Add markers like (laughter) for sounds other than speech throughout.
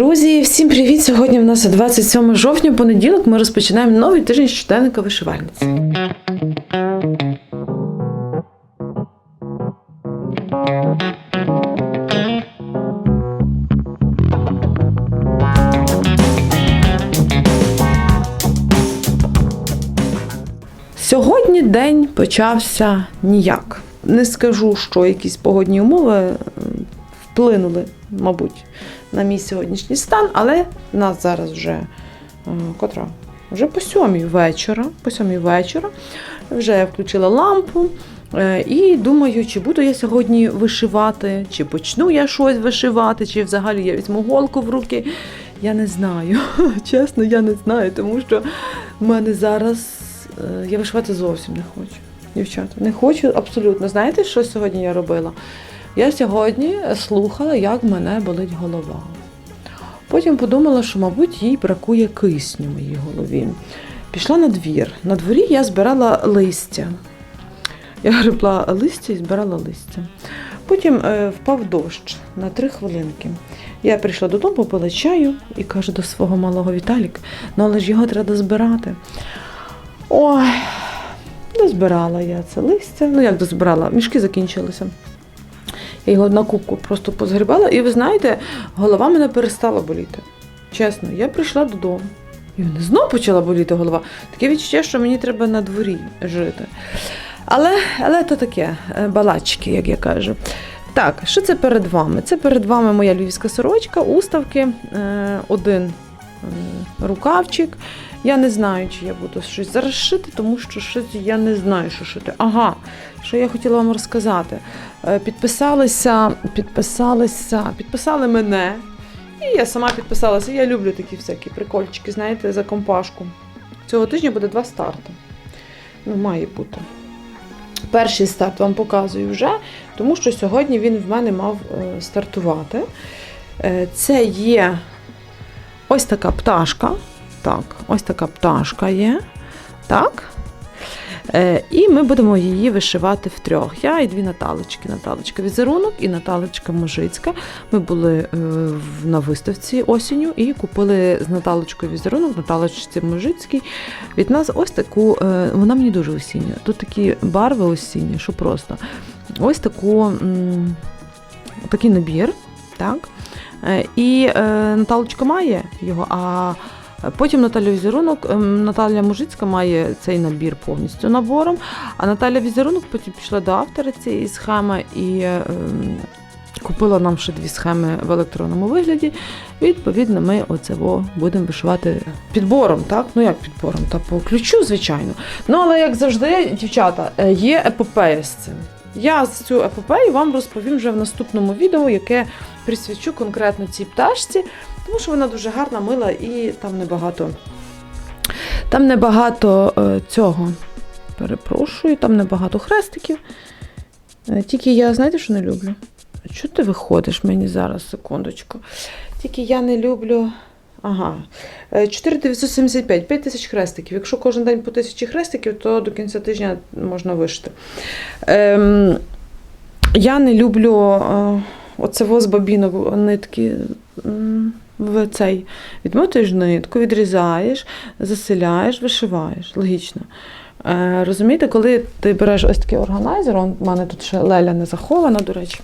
Друзі, всім привіт! Сьогодні в нас 27 жовтня, понеділок. Ми розпочинаємо новий тиждень щоденника вишивальниці. Сьогодні день почався ніяк. Не скажу, що якісь погодні умови вплинули, мабуть, на мій сьогоднішній стан, але в нас зараз вже е, котра? Вже по сьомій вечора. По сьомій вечора вже я включила лампу. е, І думаю, чи буду я сьогодні вишивати, чи почну я щось вишивати, чи взагалі я візьму голку в руки. Я не знаю. (laughs) Чесно, я не знаю, тому що в мене зараз е, я вишивати зовсім не хочу. Дівчата, не хочу абсолютно. Знаєте, що сьогодні я робила? Я сьогодні слухала, як мене болить голова. Потім подумала, що, мабуть, їй бракує кисню в моїй голові. Пішла на двір. На дворі я збирала листя. Я гребла листя і збирала листя. Потім е, впав дощ на три хвилинки. Я прийшла додому, попила чаю і кажу до свого малого Віталік, ну але ж його треба збирати. Ой, дозбирала я це листя. Ну як дозбирала? Мішки закінчилися. Я його на кубку просто позгрібала, і ви знаєте, голова мене перестала боліти. Чесно, я прийшла додому. І мене знов почала боліти голова. Таке відчуття, що мені треба на дворі жити. Але, але то таке, е, балачки, як я кажу. Так, що це перед вами? Це перед вами моя львівська сорочка, уставки, е, один рукавчик. Я не знаю, чи я буду щось зараз шити, тому що щось я не знаю, що шити. Ага, що я хотіла вам розказати. Е, Підписалися, підписалися, підписали мене. І я сама підписалася. Я люблю такі всякі прикольчики, знаєте, за компашку. Цього тижня буде два старти. Ну, має бути. Перший старт вам показую вже, тому що сьогодні він в мене мав е, стартувати. Е, Це є ось така пташка. Так, ось така пташка є. Так. Е, і ми будемо її вишивати втрьох. Я і дві Наталочки. Наталочка Візерунок і Наталочка Мужицька. Ми були е, на виставці осінню і купили з Наталочкою Візерунок, Наталочці Мужицькій. Від нас ось таку, е, вона мені дуже осіння. Тут такі барви осінні, що просто. Ось таку, м, такий набір. Так? Е, І е, Наталочка має його, а Потім Наталя Візерунок, ем, Наталя Мужицька має цей набір повністю набором. А Наталя Візерунок потім пішла до автора цієї схеми і ем, купила нам ще дві схеми в електронному вигляді. Відповідно, ми оце будемо вишивати підбором, так? Ну як підбором? Та по ключу, звичайно. Ну, але як завжди, дівчата, е, є епопея з цим. Я цю епопею вам розповім вже в наступному відео, яке присвячу конкретно цій пташці, тому що вона дуже гарна, мила і там небагато. Там небагато е, цього. Перепрошую, там небагато хрестиків. Е, Тільки я, знаєте, що не люблю? Чого ти виходиш мені зараз, секундочку? Тільки я не люблю. Ага. Е, 4975, 5 тисяч хрестиків. Якщо кожен день по тисячі хрестиків, то до кінця тижня можна вишити. Ем, я не люблю е, оце з бабінок нитки. В цей відмотуєш нитку, відрізаєш, заселяєш, вишиваєш. Логічно. Е, розумієте, коли ти береш ось такий органайзер, он, в мене тут ще леля не захована, до речі.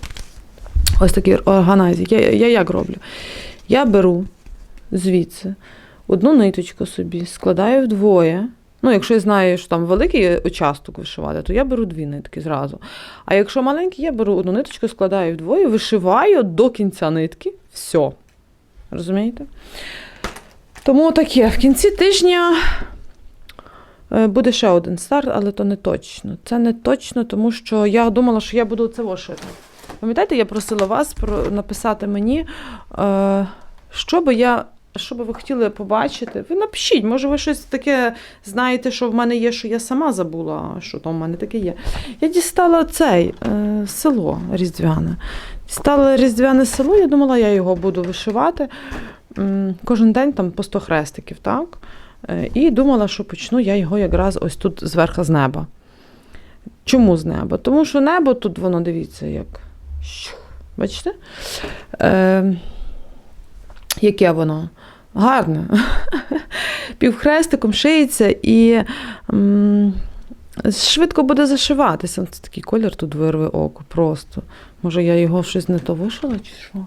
Ось такий органайзер. Я, я як роблю? Я беру звідси одну ниточку собі, складаю вдвоє. Ну, якщо я знаю, що там великий участок вишивати, то я беру дві нитки зразу. А якщо маленький, я беру одну ниточку, складаю вдвоє, вишиваю до кінця нитки. Все. Розумієте? Тому таке, в кінці тижня е, буде ще один старт, але то не точно. Це не точно, тому що я думала, що я буду це вошити. Пам'ятаєте, я просила вас написати мені, е, що би я. Що би ви хотіли побачити? Ви напишіть, може, ви щось таке знаєте, що в мене є, що я сама забула, що там в мене таке є. Я дістала цей е, село Різдвяне. Дістала Різдвяне село, я думала, я його буду вишивати. Кожен день там по 100 хрестиків, так? Е, І думала, що почну я його якраз ось тут зверху з неба. Чому з неба? Тому що небо тут воно, дивіться, як. Бачите? Е, Яке воно? Гарне. (laughs) Півхрестиком шиється і м, швидко буде зашиватися. Це такий колір тут вирве око просто. Може, я його щось не то вишила чи що?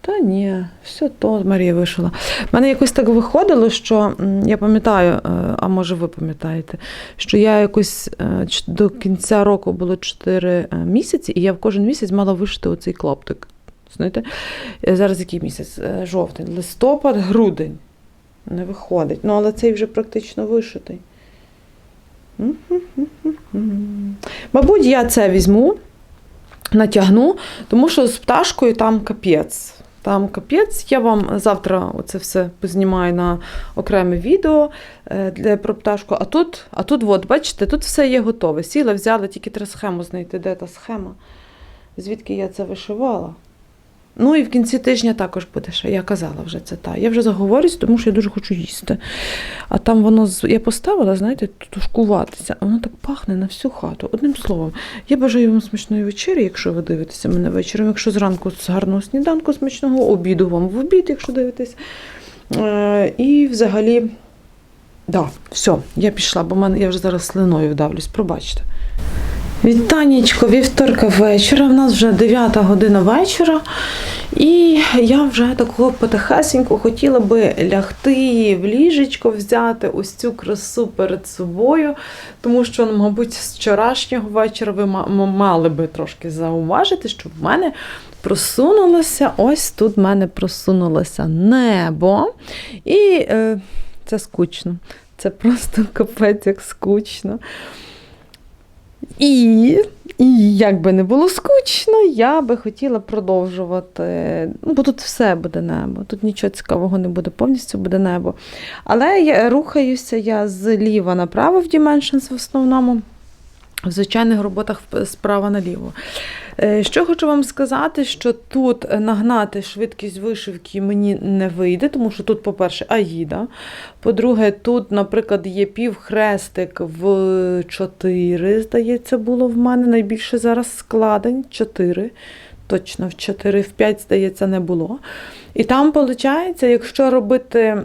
Та ні, все то Марія вишила. У мене якось так виходило, що я пам'ятаю, е, а може ви пам'ятаєте, що я якось е, до кінця року було 4 місяці, і я в кожен місяць мала вишити оцей клаптик. Знаєте, Е, зараз який місяць? Е, Жовтень, листопад, грудень. Не виходить. Ну, але цей вже практично вишитий. Мабуть, я це візьму, натягну, тому що з пташкою там капець. Там капець. Я вам завтра оце все познімаю на окреме відео е, для про пташку. А тут, а тут, от, бачите, тут все є готове. Сіла, взяла, тільки треба схему знайти, де та схема, звідки я це вишивала. Ну і в кінці тижня також буде ще. Я казала вже це та. Я вже заговорюсь, тому що я дуже хочу їсти. А там воно я поставила, знаєте, тушкуватися. а Воно так пахне на всю хату. Одним словом, я бажаю вам смачної вечері, якщо ви дивитеся мене вечором. Якщо зранку з гарного сніданку, смачного обіду вам в обід, якщо дивитесь. Е, і взагалі, да, все, я пішла, бо мене я вже зараз слиною вдавлюсь, пробачте. Вітанечко, вівторка вечора. В нас вже 9 година вечора. І я вже такого потихесенько хотіла би лягти в ліжечко, взяти ось цю красу перед собою, тому що, ну, мабуть, з вчорашнього вечора ви мали би трошки зауважити, що в мене просунулося, ось тут в мене просунулося небо. І е, це скучно. Це просто (laughs) капець як скучно. І, і як би не було скучно, я би хотіла продовжувати. Ну, бо тут все буде небо, тут нічого цікавого не буде, повністю буде небо. Але я рухаюся я зліва направо в Dimensions в основному. В звичайних роботах справа наліво. Е, Що хочу вам сказати, що тут е, нагнати швидкість вишивки мені не вийде, тому що тут, по-перше, аїда. По-друге, тут, наприклад, є півхрестик в 4, здається, було в мене найбільше зараз складень. 4. Точно в 4, в 5, здається, не було. І там, виходить, якщо робити.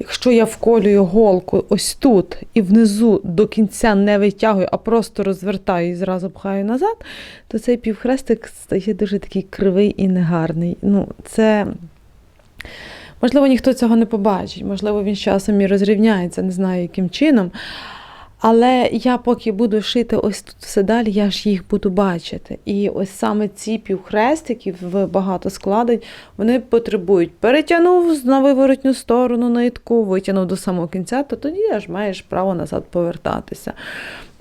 Якщо я вколюю голку ось тут і внизу до кінця не витягую, а просто розвертаю і зразу пхаю назад, то цей півхрестик стає дуже такий кривий і негарний. Ну, це. Можливо, ніхто цього не побачить, можливо, він з часом і розрівняється, не знаю, яким чином. Але я поки буду шити ось тут все далі, я ж їх буду бачити. І ось саме ці півхрестики в багато складень, вони потребують перетягнув на виворотню сторону нитку, витягнув до самого кінця, то тоді аж маєш право назад повертатися.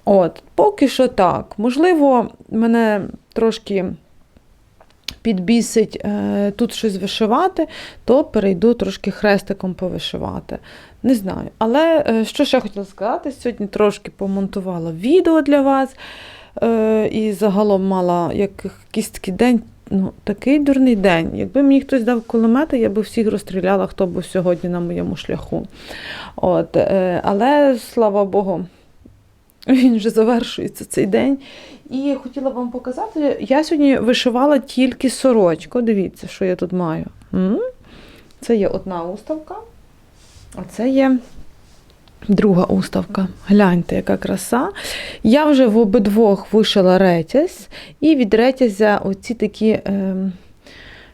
От, поки що так. Можливо, мене трошки підбісить е, тут щось вишивати, то перейду трошки хрестиком повишивати. Не знаю. Але е, що ще хотіла сказати, сьогодні трошки помонтувала відео для вас. Е, і загалом мала як- якийсь такий день. Ну, такий дурний день. Якби мені хтось дав кулемети, я би всіх розстріляла, хто був сьогодні на моєму шляху. От, е, але слава Богу, він вже завершується цей день. І хотіла вам показати, я сьогодні вишивала тільки сорочку. Дивіться, що я тут маю. Це є одна уставка, а це є друга уставка. Гляньте, яка краса. Я вже в обидвох вишила ретязь, і від ретязя оці такі. ем,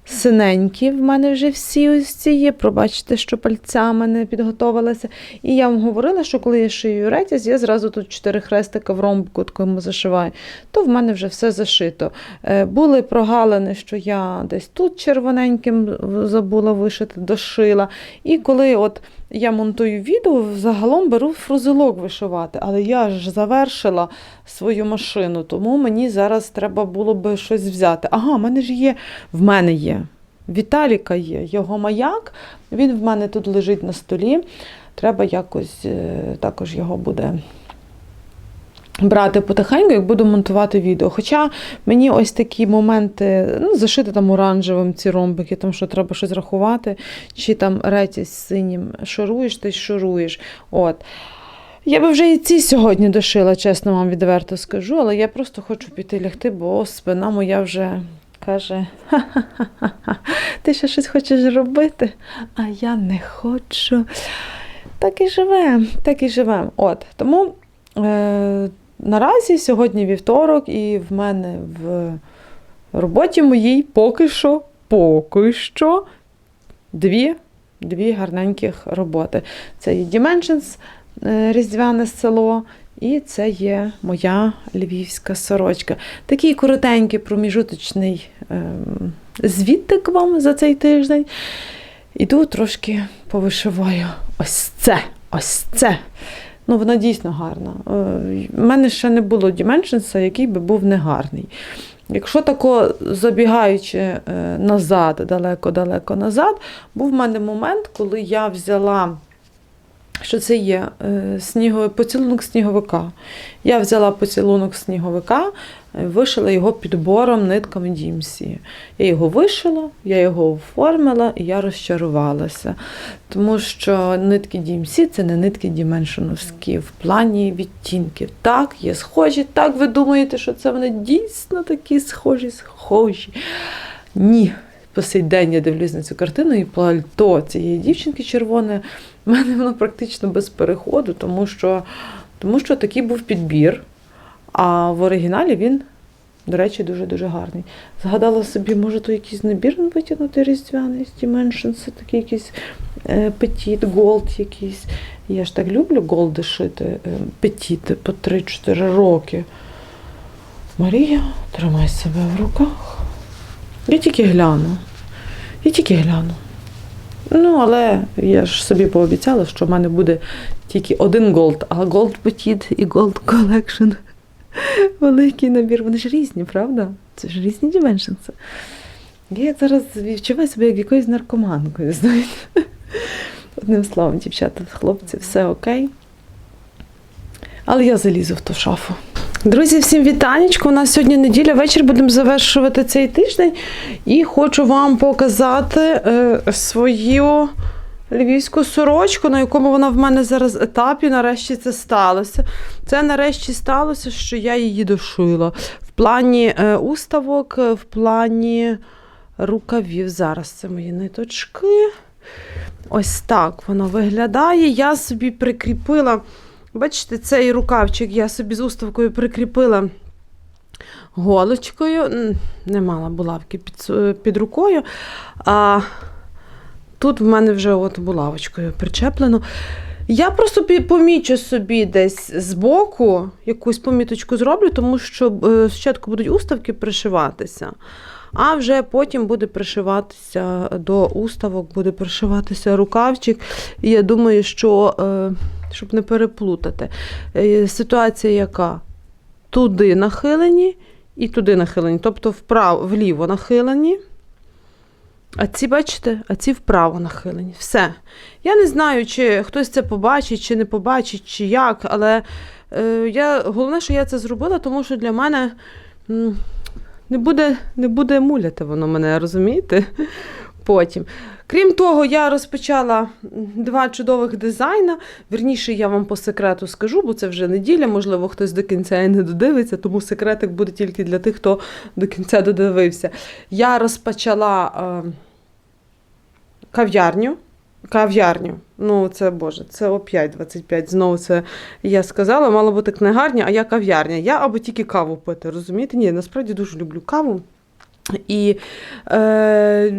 Синенькі в мене вже всі ось ці є. Пробачте, що пальцями не підготовилася. І я вам говорила, що коли я шию ретязь, я зразу тут чотири хрестика в ромбку такому зашиваю, то в мене вже все зашито. Е, Були прогалини, що я десь тут червоненьким забула вишити, дошила. І коли от я монтую відео, загалом беру фрузелок вишивати, але я ж завершила свою машину, тому мені зараз треба було би щось взяти. Ага, в мене ж є, в мене є. Віталіка є, його маяк, він в мене тут лежить на столі. Треба якось е, також його буде брати потихеньку, як буду монтувати відео. Хоча мені ось такі моменти, ну, зашити там оранжевим ці ромбики, там що треба щось рахувати, чи там ретязь синім шаруєш, ти шаруєш. От. Я би вже і ці сьогодні дошила, чесно вам відверто скажу, але я просто хочу піти лягти, бо спина моя вже каже: ти ще щось хочеш робити, а я не хочу. Так і живемо, так і живемо. От, тому е, наразі сьогодні вівторок, і в мене в роботі моїй поки що, поки що дві, дві гарненьких роботи. Це є Dimensions, е, різдвяне село, і це є моя львівська сорочка. Такий коротенький проміжуточний ем, звідтик вам за цей тиждень. Іду трошки повишиваю. Ось це, ось це. Ну, вона дійсно гарна. У мене ще не було Dimensions, який би був негарний. Якщо тако забігаючи е, назад, далеко-далеко назад, був в мене момент, коли я взяла, що це є е, поцілунок сніговика. Я взяла поцілунок сніговика, е, вишила його підбором нитками DMC. Я його вишила, я його оформила і я розчарувалася. Тому що нитки DMC це не нитки діменшоновські в плані відтінків. Так, є схожі, так ви думаєте, що це вони дійсно такі схожі, схожі. Ні. По сей день я дивлюсь на цю картину, і пальто цієї дівчинки червоне, в мене воно практично без переходу, тому що, тому що такий був підбір. А в оригіналі він, до речі, дуже-дуже гарний. Згадала собі, може, то якийсь набір витягнути різдвяний Dimensions, такий якийсь е, петіт, голд якийсь. Я ж так люблю голди шити, е, петіти по 3-4 роки. Марія, тримай себе в руках. Я тільки гляну. Я тільки гляну. Ну, але я ж собі пообіцяла, що в мене буде тільки один голд, а голд Petit і голд Collection. (laughs) Великий набір. Вони ж різні, правда? Це ж різні Dimensions. Я зараз відчуваю себе як якоюсь наркоманкою, (laughs) знаєте. Одним словом, дівчата, хлопці, все окей. Але я залізу в ту шафу. Друзі, всім вітанечко. У нас сьогодні неділя, вечір будемо завершувати цей тиждень. І хочу вам показати е, свою львівську сорочку, на якому вона в мене зараз етапі. Нарешті це сталося. Це нарешті сталося, що я її дошила. В плані е, уставок, в плані рукавів. Зараз це мої ниточки. Ось так воно виглядає. Я собі прикріпила. Бачите, цей рукавчик я собі з уставкою прикріпила голочкою. Не мала булавки під, під рукою. А тут в мене вже от булавочкою причеплено. Я просто помічу собі десь збоку, якусь поміточку зроблю, тому що е, спочатку будуть уставки пришиватися, а вже потім буде пришиватися до уставок, буде пришиватися рукавчик. І я думаю, що, е, щоб не переплутати, е, ситуація яка? Туди нахилені і туди нахилені, тобто вправо, вліво нахилені. А ці, бачите, а ці вправо нахилені. Все. Я не знаю, чи хтось це побачить, чи не побачить, чи як, але е, я, головне, що я це зробила, тому що для мене не буде, не буде муляти воно мене, розумієте? Потім. Крім того, я розпочала два чудових дизайна. Вірніше, я вам по секрету скажу, бо це вже неділя, можливо, хтось до кінця і не додивиться, тому секретик буде тільки для тих, хто до кінця додивився. Я розпочала е, кав'ярню. Кав'ярню. Ну, це Боже, це о 5.25. Знову це я сказала, мало бути книгарня, а я кав'ярня. Я або тільки каву пити, розумієте? Ні, насправді дуже люблю каву. І е,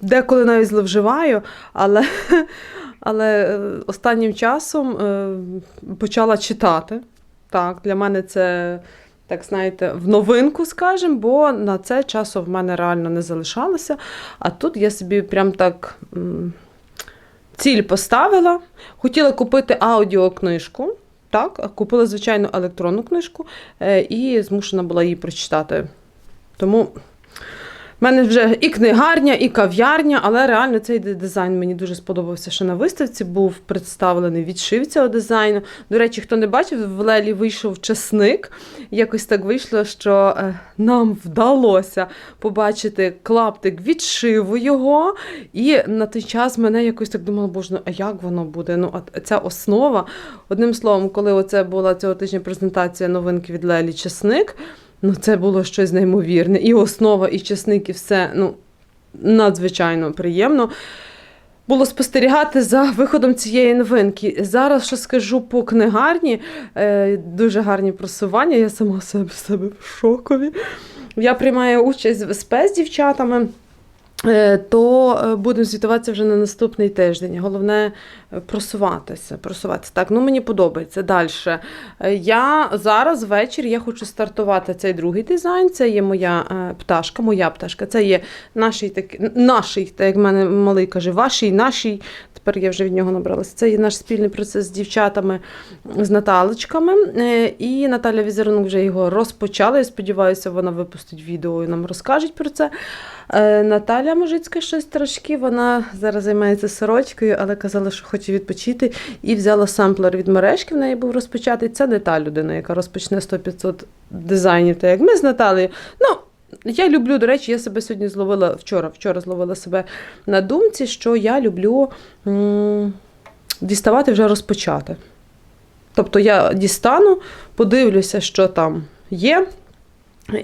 деколи навіть зловживаю, але, (laughs) але е, останнім часом е, почала читати. Так, для мене це, так знаєте, в новинку, скажімо, бо на це часу в мене реально не залишалося. А тут я собі прям так ціль поставила. Хотіла купити аудіокнижку. Так, купила звичайну електронну книжку е, і змушена була її прочитати. Тому в мене вже і книгарня, і кав'ярня, але реально цей дизайн мені дуже сподобався, що на виставці був представлений відшив цього дизайну. До речі, хто не бачив, в Лелі вийшов часник. Якось так вийшло, що е, нам вдалося побачити клаптик відшиву його. І на той час мене якось так думала, боже, ну а як воно буде? Ну, а ця основа. Одним словом, коли оце була цього тижня презентація новинки від Лелі Часник. Ну, це було щось неймовірне. І основа, і часник, і все ну, надзвичайно приємно. Було спостерігати за виходом цієї новинки. Зараз що скажу по книгарні, е, дуже гарні просування. Я сама себе, себе в шокові. Я приймаю участь в СП з дівчатами. Е, То е, будемо звітуватися вже на наступний тиждень. Головне е, просуватися. просуватися. Так, ну мені подобається. Далі. Я зараз ввечері я хочу стартувати цей другий дизайн. Це є моя пташка, моя пташка. Це є нашій, так, нашій, так як мене малий каже, вашій, нашій. Тепер я вже від нього набралася. Це є наш спільний процес з дівчатами, з Наталочками. І Наталя Візерунок вже його розпочала. Я сподіваюся, вона випустить відео і нам розкаже про це. Е, Наталя Мужицька щось трошки, вона зараз займається сорочкою, але казала, що хоче відпочити. І взяла самплер від мережки, в неї був розпочатий. Це не та людина, яка розпочне 100-500 дизайнів, так як ми з Наталею. Ну, я люблю, до речі, я себе сьогодні зловила вчора. Вчора зловила себе на думці, що я люблю м- діставати вже розпочати. Тобто я дістану, подивлюся, що там є.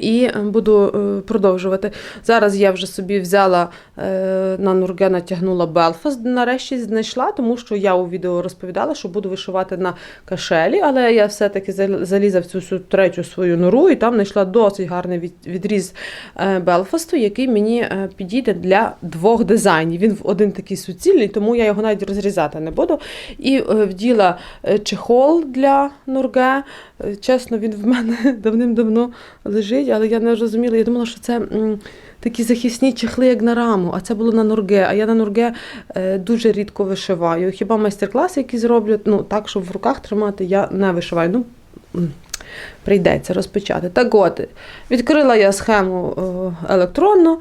І буду е, продовжувати. Зараз я вже собі взяла е, на Нурге, натягнула Белфаст, нарешті знайшла, тому що я у відео розповідала, що буду вишивати на кашелі, але я все-таки зал- залізла в цю всю третю свою нору і там знайшла досить гарний від- відріз е, Белфасту, який мені е, підійде для двох дизайнів. Він один такий суцільний, тому я його навіть розрізати не буду. І е, вділа е, чехол для Нурге. Е, Чесно, він в мене (laughs) давним-давно лежить, але я не розуміла. Я думала, що це такі захисні чехли, як на раму, а це було на нурге. А я на нурге е, дуже рідко вишиваю. Хіба майстер-класи, які зроблю, ну так, щоб в руках тримати, я не вишиваю. Ну, прийдеться розпочати. Так от, відкрила я схему е, електронну. в-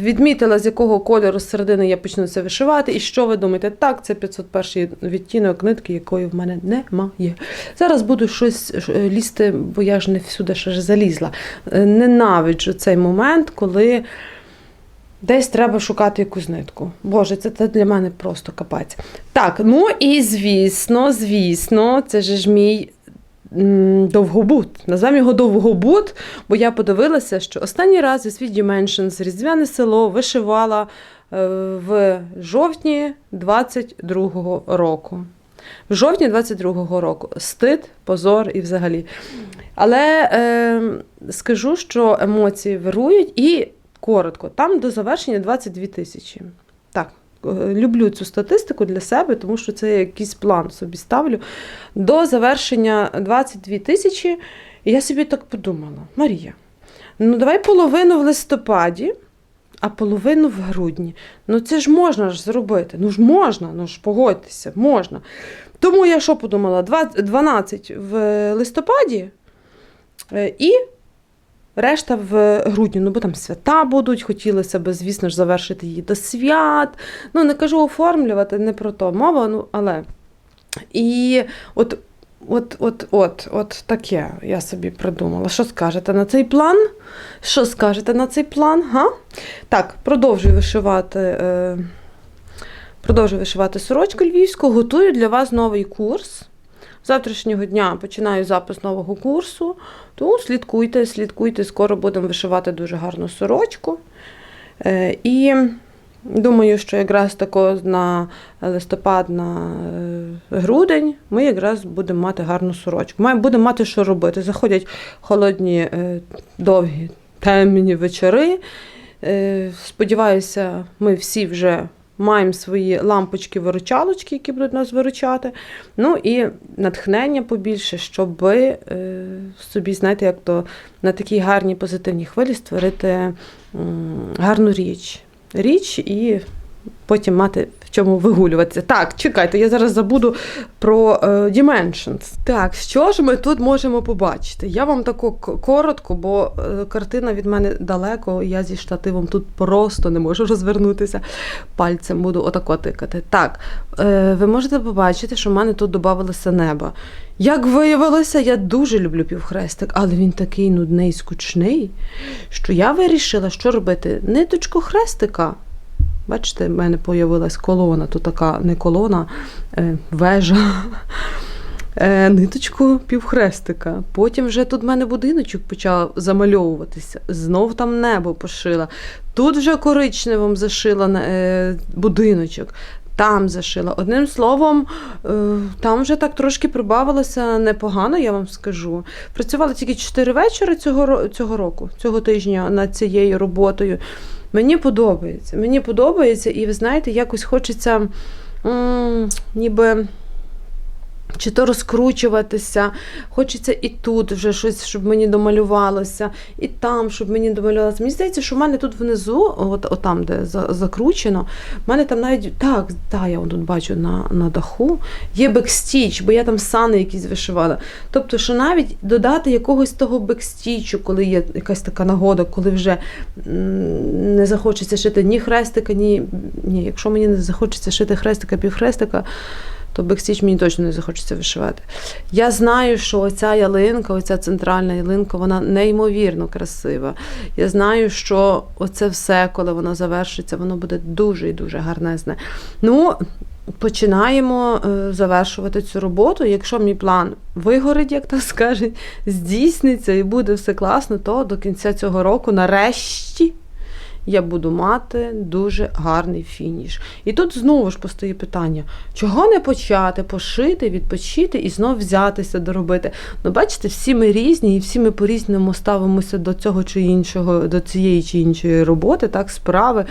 Відмітила, з якого кольору з середини я почну це вишивати. І що ви думаєте? Так, це 501 відтінок нитки, якої в мене немає. Зараз буду щось лізти, бо я ж не всюди ще ж залізла. Е, Ненавиджу цей момент, коли десь треба шукати якусь нитку. Боже, це, це для мене просто капець. Так, ну і звісно, звісно, це ж мій. Довгобут. Назвемо його довгобут, бо я подивилася, що останній раз у світ Dimensions Різдвяне село вишивала е, в жовтні 22-го року. В жовтні 22-го року. Стид, позор і взагалі. Але е, скажу, що емоції вирують і коротко, там до завершення 22 тисячі. Е, люблю цю статистику для себе, тому що це якийсь план собі ставлю. До завершення 22 тисячі. І я собі так подумала: Марія, ну давай половину в листопаді, а половину в грудні. Ну це ж можна ж зробити. Ну ж можна, ну ж погодьтеся, можна. Тому я що подумала? 12 в листопаді е, і решта в грудні. Ну, бо там свята будуть, хотілося б, звісно ж, завершити її до свят. Ну, не кажу оформлювати, не про то мова, ну але. І от. От, от, от, от таке я собі придумала. Що скажете на цей план? Що скажете на цей план? Га? Так, продовжую вишивати. Е, продовжую вишивати сорочку львівську, готую для вас новий курс. З Завтрашнього дня починаю запис нового курсу. Тому слідкуйте, слідкуйте, скоро будемо вишивати дуже гарну сорочку. Е, і думаю, що якраз тако на листопад, на е, грудень ми якраз будемо мати гарну сорочку. Ми будемо мати що робити. Заходять холодні, е, довгі, темні вечори. Сподіваюся, ми всі вже маємо свої лампочки-виручалочки, які будуть нас виручати. Ну і натхнення побільше, щоб е, собі, знаєте, як то на такій гарній позитивній хвилі створити е, гарну річ. Річ і потім мати чому вигулюватися. Так, чекайте, я зараз забуду про е, Dimensions. Так, що ж ми тут можемо побачити? Я вам тако коротко, бо е, картина від мене далеко, я зі штативом тут просто не можу розвернутися. Пальцем буду отако тикати. Так, е, ви можете побачити, що в мене тут додавалося небо. Як виявилося, я дуже люблю півхрестик, але він такий нудний, скучний, що я вирішила, що робити ниточку хрестика. Бачите, в мене появилась колона, тут така не колона, е, вежа. (laughs) е, ниточку півхрестика. Потім вже тут в мене будиночок почав замальовуватися. Знов там небо пошила. Тут вже коричневим зашила е, будиночок. Там зашила. Одним словом, там вже так трошки прибавилося непогано, я вам скажу. Працювала тільки 4 вечора цього, цього року, цього тижня над цією роботою. Мені подобається. Мені подобається, і ви знаєте, якось хочеться м, ніби. Чи то розкручуватися, хочеться і тут вже щось, щоб мені домалювалося, і там, щоб мені домалювалося. Мені здається, що в мене тут внизу, от, от там, де за- закручено, в мене там навіть так, так, я тут бачу на, на даху, є бекстіч, бо я там сани якісь вишивала. Тобто, що навіть додати якогось того бекстічу, коли є якась така нагода, коли вже не захочеться шити ні хрестика, ні, ні, якщо мені не захочеться шити хрестика, півхрестика, то бекстіч мені точно не захочеться вишивати. Я знаю, що оця ялинка, оця центральна ялинка, вона неймовірно красива. Я знаю, що оце все, коли воно завершиться, воно буде дуже і дуже гарнезне. Ну, починаємо е, завершувати цю роботу. Якщо мій план вигорить, як так скажуть, здійсниться і буде все класно, то до кінця цього року, нарешті, я буду мати дуже гарний фініш. І тут знову ж постає питання: чого не почати, пошити, відпочити і знов взятися доробити. Ну, бачите, всі ми різні, і всі ми по-різному ставимося до цього чи іншого, до цієї чи іншої роботи, так, справи,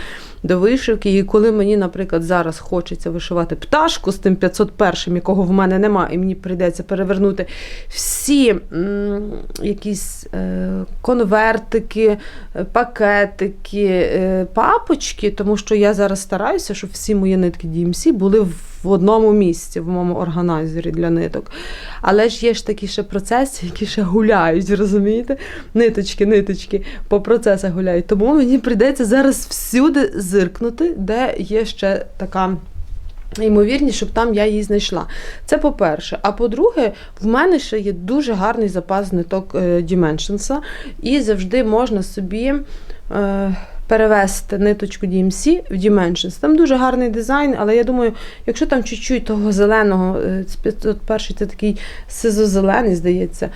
до вишивки. І коли мені, наприклад, зараз хочеться вишивати пташку з тим 501, якого в мене немає, і мені прийдеться перевернути всі м, якісь е, конвертики, е, пакетики, е, папочки, тому що я зараз стараюся, щоб всі мої нитки DMC були в одному місці, в моєму органайзері для ниток. Але ж є ж такі ще процеси, які ще гуляють, розумієте? Ниточки, ниточки по процесах гуляють. Тому мені прийдеться зараз всюди зиркнути, де є ще така. Ймовірність, щоб там я її знайшла. Це по-перше. А по-друге, в мене ще є дуже гарний запас ниток Dimensions, і завжди можна собі е, перевести ниточку DMC в Dimensions. Там дуже гарний дизайн, але я думаю, якщо там чуть-чуть того зеленого, е, 501 це такий сизо-зелений, здається,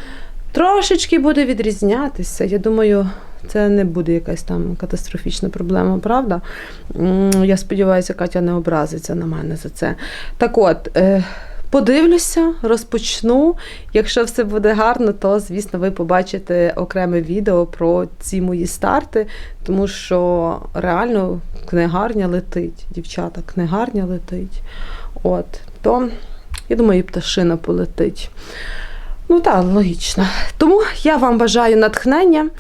трошечки буде відрізнятися. Я думаю, це не буде якась там катастрофічна проблема, правда? Я сподіваюся, Катя не образиться на мене за це. Так от. Подивлюся, розпочну. Якщо все буде гарно, то звісно ви побачите окреме відео про ці мої старти, тому що реально книгарня летить, дівчата, книгарня летить. От, то я думаю, і пташина полетить. Ну так, логічно. Тому я вам бажаю натхнення.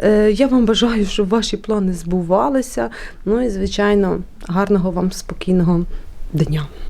е, Я вам бажаю, щоб ваші плани збувалися. Ну і, звичайно, гарного вам спокійного дня.